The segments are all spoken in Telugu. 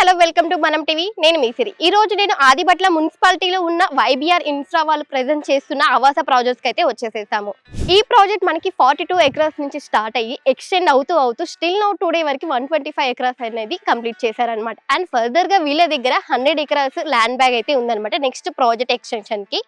Hello welcome to Manam TV. నేను మీసిరి ఈ రోజు నేను ఆదిపట్ల మున్సిపాలిటీలో ఉన్న వైబీఆర్ ఇన్ఫ్రా వాళ్ళు ప్రెజెంట్ చేస్తున్న ఆవాస ప్రాజెక్ట్స్ అయితే వచ్చేసేసాము ఈ ప్రాజెక్ట్ మనకి ఫార్టీ టూ ఎకరాస్ నుంచి స్టార్ట్ అయ్యి ఎక్స్టెండ్ అవుతూ అవుతూ స్టిల్ నౌ టుడే వరకు వన్ ట్వంటీ ఫైవ్ ఎకరాస్ అనేది కంప్లీట్ చేశారనమాట అండ్ ఫర్దర్గా వీళ్ళ దగ్గర హండ్రెడ్ ఎకరాస్ ల్యాండ్ బ్యాగ్ అయితే ఉందనమాట నెక్స్ట్ ప్రాజెక్ట్ ఎక్స్టెన్షన్కి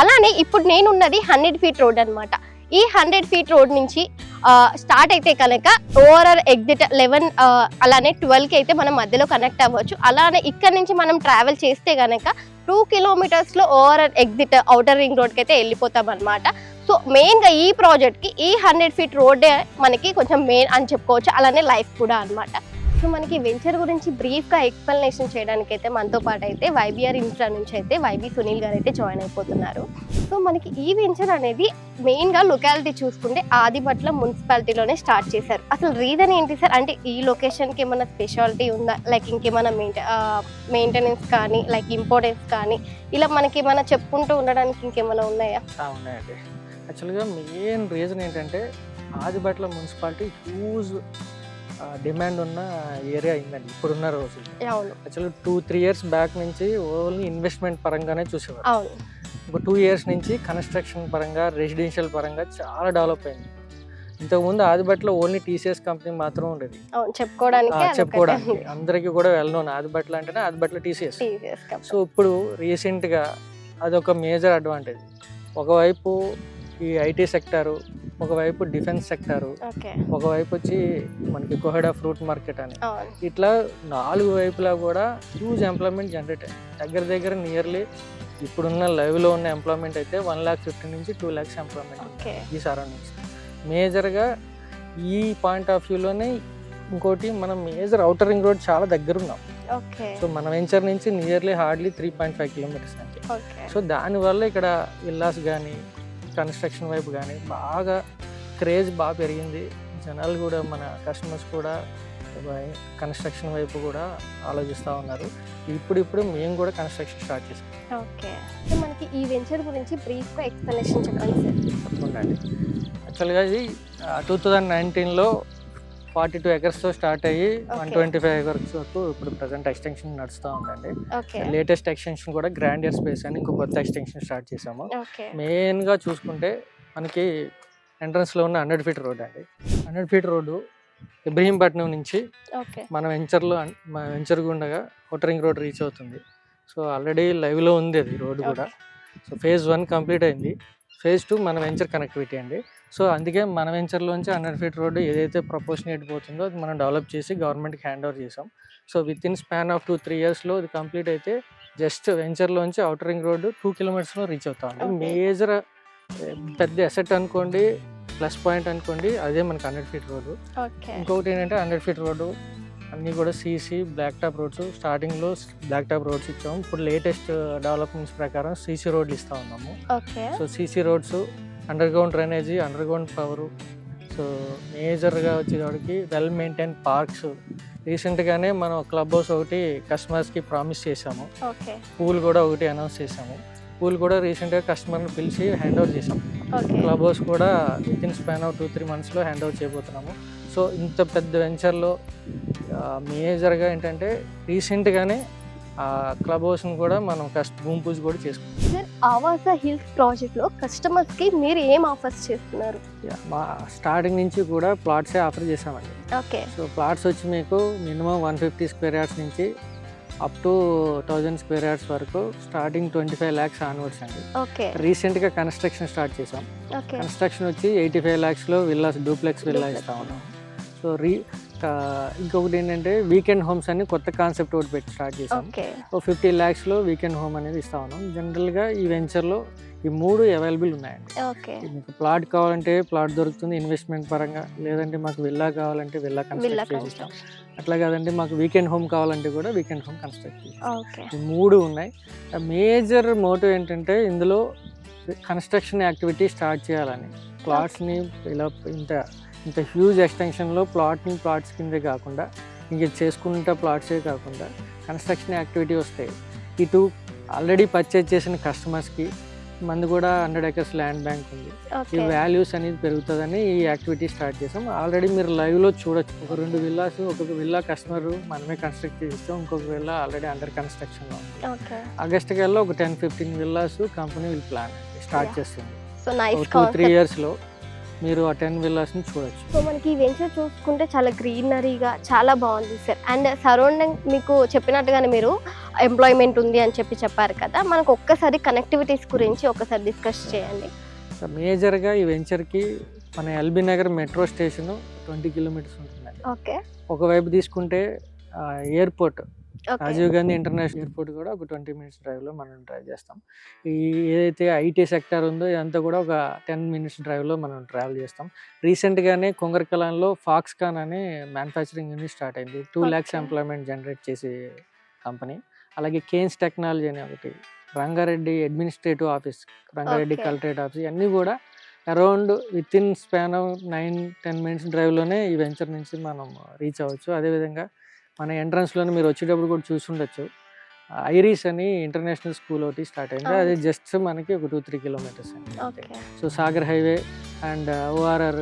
అలానే ఇప్పుడు నేనున్నది హండ్రెడ్ ఫీట్ రోడ్ అనమాట ఈ హండ్రెడ్ ఫీట్ రోడ్ నుంచి స్టార్ట్ అయితే కనుక ఓవరాల్ ఎగ్జిట్ లెవెన్ అలానే ట్వెల్వ్కి అయితే మనం మధ్యలో కనెక్ట్ అవ్వచ్చు. అలానే ఇక్కడ నుంచి మనం ట్రావెల్ చేస్తే కనుక టూ కిలోమీటర్స్లో ఓవరాల్ ఎగ్జిట్ అవుటర్ రింగ్ రోడ్కి అయితే వెళ్ళిపోతాం అనమాట సో మెయిన్గా ఈ ప్రాజెక్ట్కి ఈ హండ్రెడ్ ఫీట్ రోడ్డే మనకి కొంచెం మెయిన్ అని చెప్పుకోవచ్చు. అలానే లైఫ్ కూడా అనమాట సో మనకి వెంచర్ గురించి బ్రీఫ్గా ఎక్స్ప్లెనేషన్ చేయడానికి అయితే మనతో పాటు అయితే వైబీఆర్ ఇన్ఫ్రా నుంచి అయితే వైబీ సునీల్ గారు అయితే జాయిన్ అయిపోతున్నారు. సో మనకి ఈ వెంచర్ అనేది మెయిన్గా లొకాలిటీ చూసుకుంటే ఆదిపట్ల మున్సిపాలిటీలోనే స్టార్ట్ చేశారు. అసలు రీజన్ ఏంటి సార్ అంటే ఈ లొకేషన్కి ఏమైనా స్పెషాలిటీ ఉందా? లైక్ ఇంకేమైనా మెయింట మెయింటెనెన్స్ కానీ లైక్ ఇంపార్టెన్స్ కానీ ఇలా మనకి ఏమైనా చెప్పుకుంటూ ఉండడానికి ఇంకేమైనా ఉన్నాయా? ఉన్నాయండి. యాక్చువల్గా మెయిన్ రీజన్ ఏంటంటే ఆదిబట్ల మున్సిపాలిటీ హ్యూజ్ డిమాండ్ ఉన్న ఏరియా అయిందండి ఇప్పుడున్న రోజు అవును. యాక్చువల్గా టూ త్రీ ఇయర్స్ బ్యాక్ నుంచి ఓన్లీ ఇన్వెస్ట్మెంట్ పరంగానే చూసేవారు. అవును. ఇప్పుడు టూ ఇయర్స్ నుంచి కన్స్ట్రక్షన్ పరంగా రెసిడెన్షియల్ పరంగా చాలా డెవలప్ అయింది. ఇంతకుముందు ఆదిబట్ల ఓన్లీ టీసీఎస్ కంపెనీ మాత్రం ఉండేది. చెప్పుకోవడానికి చెప్పుకోవడానికి. అందరికీ కూడా వెళ్ళను ఆదిబట్ల అంటేనే ఆదిబట్ల టీసీఎస్. సో ఇప్పుడు రీసెంట్గా అదొక మేజర్ అడ్వాంటేజ్ ఒకవైపు ఈ ఐటీ సెక్టారు ఒకవైపు డిఫెన్స్ సెక్టారు ఒకవైపు వచ్చి మనకి కోహెడా ఫ్రూట్ మార్కెట్ అని. ఇట్లా నాలుగు వైపులా కూడా హ్యూజ్ ఎంప్లాయ్మెంట్ జనరేట్ అయింది దగ్గర దగ్గర నియర్లీ ఇప్పుడున్న లైవ్లో ఉన్న ఎంప్లాయ్మెంట్ అయితే వన్ ల్యాక్ ఫిఫ్టీ నుంచి టూ ల్యాక్స్ ఎంప్లాయ్మెంట్ ఈ సరౌండింగ్స్ మేజర్గా ఈ పాయింట్ ఆఫ్ వ్యూలోనే ఇంకోటి మనం మేజర్ అవుటర్ రింగ్ రోడ్ చాలా దగ్గర ఉన్నాం సో మన వెంచర్ నుంచి nearly hardly three point five kilometres okay. So దానివల్ల ఇక్కడ విల్లాస్ కానీ కన్స్ట్రక్షన్ వైపు కానీ బాగా క్రేజ్ బాగా పెరిగింది. జనాలు కూడా మన కస్టమర్స్ కూడా కన్స్ట్రక్షన్ వైపు కూడా ఆలోచిస్తూ ఉన్నారు. ఇప్పుడు ఇప్పుడు మేము కూడా కన్స్ట్రక్షన్ స్టార్ట్ చేసాం. ఓకే. మనకి ఈ వెంచర్ గురించి బ్రీఫ్గా ఎక్స్ప్లెనేషన్ చెప్పండి సార్ తప్పకుండా అండి. యాక్చువల్గా ఇది టూ థౌజండ్ నైన్టీన్లో ఫార్టీ టూ ఎకర్స్తో స్టార్ట్ అయ్యి వన్. ట్వంటీ ఫైవ్ ఎకర్స్ వరకు ఇప్పుడు ప్రజెంట్ ఎక్స్టెన్షన్ నడుస్తూ ఉందండి. లేటెస్ట్ ఎక్స్టెన్షన్ కూడా గ్రాండియర్ స్పేస్ అని ఇంకో కొత్త ఎక్స్టెన్షన్ స్టార్ట్ చేసాము ఓకే. మెయిన్గా చూసుకుంటే మనకి ఎంట్రన్స్లో ఉన్న హండ్రెడ్ ఫీట్ రోడ్ అండి. హండ్రెడ్ ఫీట్ రోడ్డు ఇబ్రహీంపట్నం నుంచి మన వెంచర్లో మన వెంచర్ గుండగా రింగ్ రోడ్ రీచ్ అవుతుంది. సో ఆల్రెడీ లైవ్లో ఉంది అది రోడ్ కూడా. సో ఫేజ్ వన్ కంప్లీట్ అయింది. ఫేజ్ టూ మన వెంచర్ కనెక్టివిటీ అండి. సో అందుకే మన వెంచర్లోంచి హండ్రెడ్ ఫీట్ రోడ్డు ఏదైతే ప్రపోర్షనేట్ పోతుందో అది మనం డెవలప్ చేసి గవర్నమెంట్కి హ్యాండ్ ఓవర్ చేసాం. So within span of two three ఇయర్స్లో ఇది కంప్లీట్ అయితే జస్ట్ వెంచర్లోంచి అవుటర్ రింగ్ రోడ్డు టూ కిలోమీటర్స్లో రీచ్ అవుతాం. మేజర్ పెద్ద ఎసెట్ అనుకోండి ప్లస్ పాయింట్ అనుకోండి అదే మనకి హండ్రెడ్ ఫీట్ రోడ్డు. ఇంకొకటి ఏంటంటే హండ్రెడ్ ఫీట్ రోడ్డు అన్నీ కూడా సీసీ బ్లాక్ టాప్ రోడ్స్. స్టార్టింగ్లో బ్లాక్ టాప్ రోడ్స్ ఇచ్చాము. ఇప్పుడు లేటెస్ట్ డెవలప్మెంట్స్ ప్రకారం సీసీ రోడ్లు ఇస్తూ ఉన్నాము. So CC roads underground drainage underground power. So మేజర్గా వచ్చేవాడికి వెల్ మెయింటైన్ పార్క్స్. రీసెంట్గానే మనం క్లబ్ హౌస్ ఒకటి కస్టమర్స్కి ప్రామిస్ చేసాము పూల్ కూడా ఒకటి అనౌన్స్ చేసాము పూల్ కూడా రీసెంట్గా కస్టమర్ని పిలిచి హ్యాండ్ ఓవర్ చేసాం ఓకే. క్లబ్ హౌస్ కూడా within span of two three మంత్స్లో హ్యాండ్ ఓవర్ చేయబోతున్నాము. సో ఇంత పెద్ద వెంచర్లో మేజర్గా ఏంటంటే రీసెంట్గానే ఆ క్లబ్ హౌస్ని కూడా మనం కష్ట భూమి పూజ కూడా చేసుకున్నాం. సార్ ఆవాస హిల్స్ ప్రాజెక్ట్లో కస్టమర్స్కి మీరు ఏం ఆఫర్స్ చేస్తున్నారు? మా స్టార్టింగ్ నుంచి కూడా ప్లాట్సే ఆఫర్ చేసామండి ఓకే. సో ప్లాట్స్ వచ్చి మీకు minimum one fifty square yards నుంచి up to thousand square yards వరకు starting twenty five lakhs onwards అండి. ఓకే. రీసెంట్గా కన్స్ట్రక్షన్ స్టార్ట్ చేసాం ఓకే. కన్స్ట్రక్షన్ వచ్చి ఎయిటీ ఫైవ్ ల్యాక్స్లో విల్లాస్ డూప్లెక్స్ విల్లా. ఇస్తా ఉన్నాం. సో రీ ఇంకొకటి ఏంటంటే వీకెండ్ హోమ్స్ అని కొత్త కాన్సెప్ట్ ఒకటి పెట్టి స్టార్ట్ చేసాం సో ఫిఫ్టీ ల్యాక్స్లో వీకెండ్ హోమ్ అనేది ఇస్తా ఉన్నాం. జనరల్గా ఈ వెంచర్లో ఈ మూడు అవైలబుల్ ఉన్నాయండి. మీకు ప్లాట్ కావాలంటే ప్లాట్ దొరుకుతుంది ఇన్వెస్ట్మెంట్ పరంగా లేదంటే మాకు విల్లా కావాలంటే విల్లా కన్స్ట్రక్ట్ చేసిస్తాం. అట్లా కాదంటే మాకు వీకెండ్ హోమ్ కావాలంటే కూడా వీకెండ్ హోమ్ కన్స్ట్రక్ట్ చేస్తాం ఈ మూడు ఉన్నాయి. మేజర్ మోటివ్ ఏంటంటే ఇందులో కన్స్ట్రక్షన్ యాక్టివిటీ స్టార్ట్ చేయాలని. ప్లాట్స్ని ఇలా ఇంత ఇంత హ్యూజ్ ఎక్స్టెన్షన్లో ప్లాట్ని ప్లాట్స్ కిందే కాకుండా ఇంక చేసుకుంటా ప్లాట్సే కాకుండా కన్స్ట్రక్షన్ యాక్టివిటీ వస్తాయి. ఇటు ఆల్రెడీ పర్చేజ్ చేసిన కస్టమర్స్కి మంది కూడా హండ్రెడ్ ఎకర్స్ ల్యాండ్ బ్యాంక్ ఉంది. ఈ వాల్యూస్ అనేది పెరుగుతుందని ఈ యాక్టివిటీ స్టార్ట్ చేసాం. ఆల్రెడీ మీరు లైవ్లో చూడొచ్చు. ఒక రెండు విల్లాస్ ఒక్కొక్క విల్లా కస్టమర్ మనమే కన్స్ట్రక్ట్ చేస్తాం ఇంకొక విల్లా ఆల్రెడీ అండర్ కన్స్ట్రక్షన్లో ఉంది. ఆగస్ట్ కల్లా ఒక ten fifteen villas company will plan start. చేస్తుంది. ఒక టూ త్రీ ఇయర్స్లో మీరు ఆ టెన్ విల్లాస్ని చూడొచ్చు. సో మనకి ఈ వెంచర్ చూసుకుంటే చాలా గ్రీనరీగా చాలా బాగుంది సార్. అండ్ సరౌండింగ్ మీకు చెప్పినట్టుగానే మీరు ఎంప్లాయ్మెంట్ ఉంది అని చెప్పి చెప్పారు కదా మనకు ఒక్కసారి కనెక్టివిటీస్ గురించి ఒకసారి డిస్కస్ చేయండి. మేజర్గా ఈ వెంచర్కి మన LB Nagar metro station twenty kilometres ఉంటుందండి. ఓకే. ఒకవైపు తీసుకుంటే airport Rajiv Gandhi international airport కూడా ఒక ట్వంటీ మినిట్స్ డ్రైవ్లో మనం డ్రైవ్ చేస్తాం. ఈ ఏదైతే ఐటీ సెక్టర్ ఉందో ఇదంతా కూడా ఒక టెన్ మినిట్స్ డ్రైవ్లో మనం ట్రావెల్ చేస్తాం. రీసెంట్గానే కొంగరకలాన్లో ఫాక్స్కాన్ అనే మ్యానుఫ్యాక్చరింగ్ యూనిట్ స్టార్ట్ అయింది. టూ ల్యాక్స్. ఎంప్లాయ్మెంట్ జనరేట్ చేసే కంపెనీ. అలాగే కేన్స్ టెక్నాలజీ అనే ఒకటి Rangareddy administrative office Rangareddy. Collectorate office ఇవన్నీ కూడా around within span of nine ten minutes డ్రైవ్లోనే ఈ వెంచర్ నుంచి మనం రీచ్ అవ్వచ్చు. అదేవిధంగా మన ఎంట్రన్స్లోనే మీరు వచ్చేటప్పుడు కూడా చూసుండొచ్చు. ఐరీస్ అని ఇంటర్నేషనల్ స్కూల్ ఒకటి స్టార్ట్ అయింది. అది జస్ట్ మనకి ఒక టూ త్రీ కిలోమీటర్స్ అండి. So Sagar highway and ORR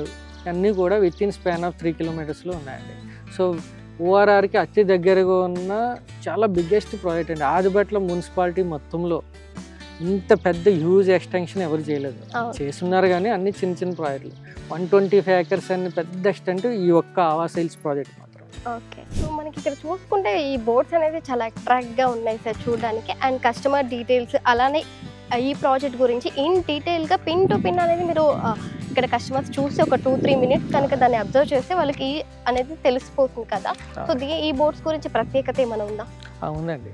అన్నీ కూడా with in span of three కిలోమీటర్స్లో ఉన్నాయండి. సో ఓఆర్ఆర్కి అతి దగ్గరగా ఉన్న చాలా బిగ్గెస్ట్ ప్రాజెక్ట్ అండి. ఆదిబట్ల మున్సిపాలిటీ మొత్తంలో ఇంత పెద్ద హ్యూజ్ ఎక్స్టెన్షన్ ఎవరు చేయలేదు. చేస్తున్నారు కానీ అన్ని చిన్న చిన్న ప్రాజెక్టులు వన్ ట్వంటీ ఫైవ్ ఏకర్స్ అని పెద్ద ఎక్స్టెంట్ ఈ ఒక్క ఆవాస్ హిల్స్ ప్రాజెక్ట్ మాత్రం. ఓకే. మనకి ఇక్కడ చూసుకుంటే ఈ బోర్డ్స్ అనేది చాలా అట్రాక్ట్గా ఉన్నాయి సార్ చూడడానికి. అండ్ కస్టమర్ డీటెయిల్స్ అలానే ఈ ప్రాజెక్ట్ గురించి ఇన్ డీటెయిల్గా పిన్ టు పిన్ అనేది మీరు ఇక్కడ కస్టమర్స్ చూసి ఒక టూ త్రీ మినిట్స్ కనుక దాన్ని అబ్జర్వ్ చేస్తే వాళ్ళకి అనేది తెలిసిపోతుంది కదా. సో ఈ బోర్డ్స్ గురించి ప్రత్యేకత ఏమైనా ఉందా? ఉందండి.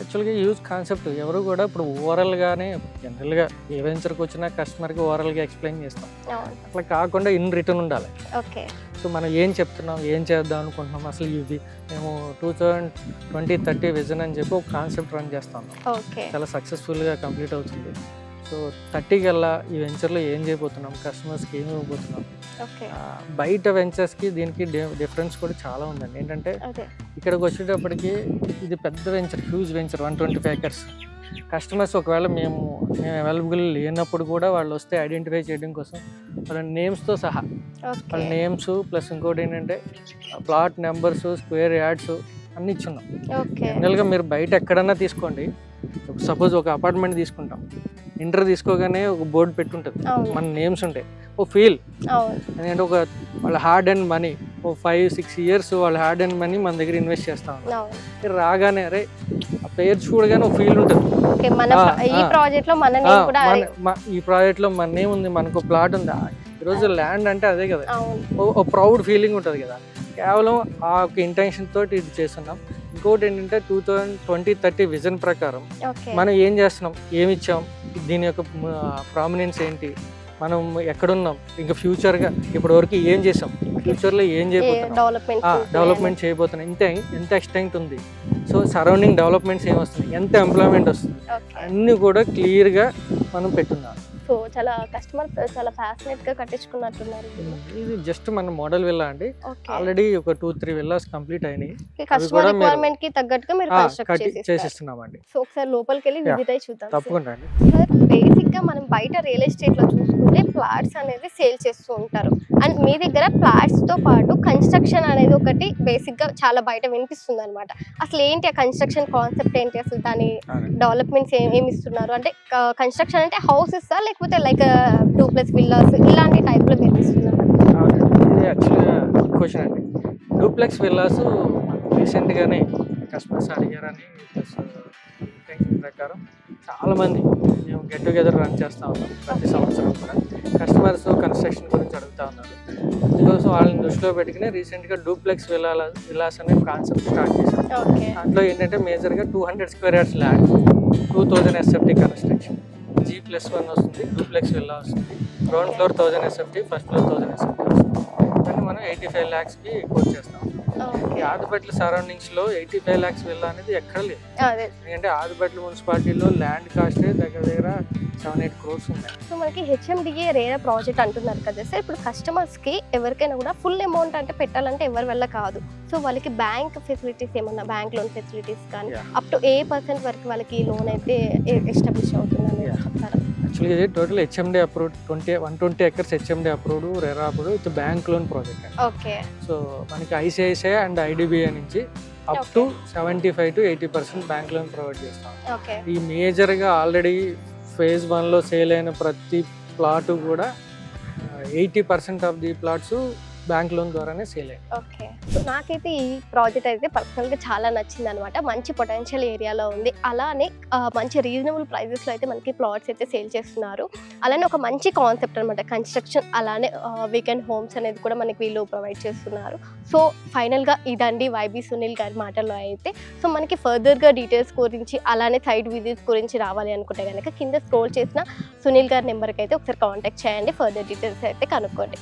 యాక్చువల్గా యూజ్ కాన్సెప్ట్ ఎవరు కూడా ఇప్పుడు ఓవరాల్గానే జనరల్గా ఏ వెంచర్కి వచ్చినా కస్టమర్కి ఓవరాల్గా ఎక్స్ప్లెయిన్ చేస్తాం. అట్లా కాకుండా ఇన్ రిటర్న్ ఉండాలి. ఓకే. సో మనం ఏం చెప్తున్నాం ఏం చేద్దాం అనుకుంటున్నాం అసలు ఇది మేము two thousand twenty thirty vision అని చెప్పి ఒక కాన్సెప్ట్ రన్ చేస్తాం. చాలా సక్సెస్ఫుల్గా కంప్లీట్ అవుతుంది. సో థర్టీ కల్లా ఈ వెంచర్లో ఏం చేయబోతున్నాం? కస్టమర్స్కి ఏమి ఇవ్వబోతున్నాం? బయట వెంచర్స్కి దీనికి డిఫరెన్స్ కూడా చాలా ఉందండి. ఏంటంటే ఇక్కడికి వచ్చేటప్పటికి ఇది పెద్ద venture huge venture one twenty five acres. Customers ఒకవేళ మేము మేము అవైలబుల్ లేనప్పుడు కూడా వాళ్ళు వస్తే ఐడెంటిఫై చేయడం కోసం వాళ్ళ నేమ్స్తో సహా. వాళ్ళ నేమ్స్ ప్లస్ ఇంకోటి ఏంటంటే ప్లాట్ నెంబర్స్ స్క్వేర్ యార్డ్స్ అన్ని ఇచ్చున్నాం. ఓకే. జనరల్గా మీరు బయట ఎక్కడన్నా తీసుకోండి. సపోజ్ ఒక అపార్ట్మెంట్ తీసుకుంటాం. ఇంటర్ తీసుకోగానే ఒక బోర్డు పెట్టుంటుంది. మన నేమ్స్ ఉంటాయి. ఓ ఫీల్. ఎందుకంటే ఒక వాళ్ళ హార్డ్ అండ్ మనీ ఓ ఫైవ్ సిక్స్ ఇయర్స్ వాళ్ళ హార్డ్ అండ్ మనీ మన దగ్గర ఇన్వెస్ట్ చేస్తా ఉంటాం రాగానే అరే ఆ పేరు చూడగానే ఒక ఫీల్ ఉంటుంది. ఈ. ప్రాజెక్ట్లో మన నేమ్ ఉంది మనకు ప్లాట్ ఉంది. ఈరోజు ల్యాండ్ అంటే అదే కదా. ఓ ప్రౌడ్ ఫీలింగ్ ఉంటుంది కదా. కేవలం ఆ ఒక ఇంటెన్షన్ తోటి ఇది చేస్తున్నాం. ఇంకోటి ఏంటంటే two thousand twenty thirty vision ప్రకారం మనం ఏం చేస్తున్నాం? ఏమి ఇచ్చాం దీని యొక్క ప్రామినెన్స్ ఏంటి? మనం ఎక్కడున్నాం? ఇంకా ఫ్యూచర్గా ఇప్పటి వరకు ఏం చేసాం ఫ్యూచర్లో ఏం చేయబోతున్నాం? డెవలప్మెంట్ చేయబోతున్నాం. ఇంత ఎంత ఎక్స్టెంట్ ఉంది. సో సరౌండింగ్ డెవలప్మెంట్స్ ఏం వస్తుంది ఎంత ఎంప్లాయ్మెంట్ వస్తుంది? అన్నీ కూడా క్లియర్గా మనం పెట్టున్నాం. సో చాలా కస్టమర్ చాలా ఫ్యాసినేట్గా కట్టించుకున్నట్టున్నారు. ఇది జస్ట్ మన మోడల్ విల్లా అండి. ఆల్రెడీ ఒక టూ త్రీ విల్లాస్ కంప్లీట్ అయినాయి. కస్టమర్ రిక్వైర్మెంట్కి తగ్గట్టుగా మీరు కన్స్ట్రక్ట్ చేసిస్తున్నామండి. సో ఒకసారి లోపలికి వెళ్ళి. విజిట్ అయి చూద్దాం. తప్పకుండా అండి. సార్ బేసిక్గా మనం బయట రియల్ ఎస్టేట్లో చూసుకుంటే ఫ్లాట్స్ అనేది సేల్ చేస్తూ ఉంటారు. అండ్ మీ దగ్గర ఫ్లాట్స్తో పాటు కన్స్ట్రక్షన్ అనేది ఒకటి బేసిక్గా చాలా బయట వినిపిస్తుంది అనమాట అసలు ఏంటి ఆ కన్స్ట్రక్షన్ కాన్సెప్ట్ ఏంటి? అసలు దాని డెవలప్మెంట్స్ ఏమి ఇస్తున్నారు? అంటే కన్స్ట్రక్షన్ అంటే హౌసెస్ లేకపోతే లైక్ టూ ప్లస్ విల్లాస్ ఇలాంటి టైప్లో మీరు క్వశ్చన్ అండి. డూప్లెక్స్ విల్లాస్ రీసెంట్గానే కస్టమర్స్ అడిగారని ప్లస్ ఇంటెన్షన్ ప్రకారం చాలామంది మేము గెట్ టుగెదర్ రన్ చేస్తూ ఉన్నాం ప్రతి సంవత్సరం కూడా. కస్టమర్స్ కన్స్ట్రక్షన్ గురించి అడుగుతూ ఉన్నారు. అందుకోసం వాళ్ళని దృష్టిలో పెట్టుకుని రీసెంట్గా డూప్లెక్స్ విల్లాల విల్లాస్ అనే కాన్సెప్ట్ స్టార్ట్ చేశాం. దాంట్లో ఏంటంటే మేజర్గా two hundred square yards land two thousand SFT construction G plus one వస్తుంది డూప్లెక్స్ విల్లా వస్తుంది? Ground floor thousand SFT first floor thousand SFT వస్తుంది. దాన్ని మనం ఎయిటీ ఫైవ్ ల్యాక్స్కి కోట్ చేస్తాం. ఈ ఆదిపట్ల సరౌండింగ్స్లో ఎయిటీ ఫైవ్ ల్యాక్స్ విల్లా అనేది ఎక్కడ లేదు. అదే. ఎందుకంటే ఆదిపట్ల మున్సిపాలిటీలో ల్యాండ్ కాస్ట్ దగ్గర దగ్గర సెవెన్ ఎయిట్ క్రోర్స్ ఉన్నాయి. సో మనకి హెచ్ఎండిఏ రేరా ప్రాజెక్ట్ అంటున్నారు కదా సార్. ఇప్పుడు కస్టమర్స్కి ఎవరికైనా కూడా ఫుల్ అమౌంట్ అంటే పెట్టాలంటే ఎవరి వల్ల కాదు. సో వాళ్ళకి బ్యాంక్ ఫెసిలిటీస్ ఏమన్నా బ్యాంక్ లోన్ ఫెసిలిటీస్ కానీ. అప్ టు ఏ పర్సెంట్ వరకు వాళ్ళకి లోన్ అయితే ఎస్టాబ్లిష్ అవుతుందని. చెప్తారా? యాక్చువల్గా ఇది total HMD approved twenty one twenty acres HMD approved RERA approved with bank loan project okay. So మనకి ఐసిఐసిఐ అండ్ ఐడిబిఐ నుంచి up to seventy five to eighty percent bank loan provide చేస్తాం. ఈ మేజర్గా ఆల్రెడీ ఫేజ్ వన్లో సేల్ అయిన ప్రతి ప్లాట్ కూడా eighty percent of the plots bank loan ద్వారానే సేల్ అయ్యాయి. ఓకే. నాకైతే ఈ ప్రాజెక్ట్ అయితే పర్సనల్గా చాలా నచ్చింది అనమాట మంచి పొటెన్షియల్ ఏరియాలో ఉంది. అలానే మంచి రీజనబుల్ ప్రైజెస్లో అయితే మనకి ప్లాట్స్ అయితే సేల్ చేస్తున్నారు. అలానే ఒక మంచి కాన్సెప్ట్ అనమాట కన్స్ట్రక్షన్ అలానే వీకెండ్ హోమ్స్ అనేది కూడా మనకి వీళ్ళు ప్రొవైడ్ చేస్తున్నారు. సో ఫైనల్గా ఇదండి వైబీ సునీల్ గారి మాటల్లో అయితే. సో మనకి ఫర్దర్గా డీటెయిల్స్ గురించి అలానే సైట్ విజిట్స్ గురించి రావాలి అనుకుంటే కనుక కింద స్క్రోల్ చేసిన సునీల్ గారి నెంబర్కి అయితే ఒకసారి కాంటాక్ట్ చేయండి. ఫర్దర్ డీటెయిల్స్ అయితే కనుక్కోండి.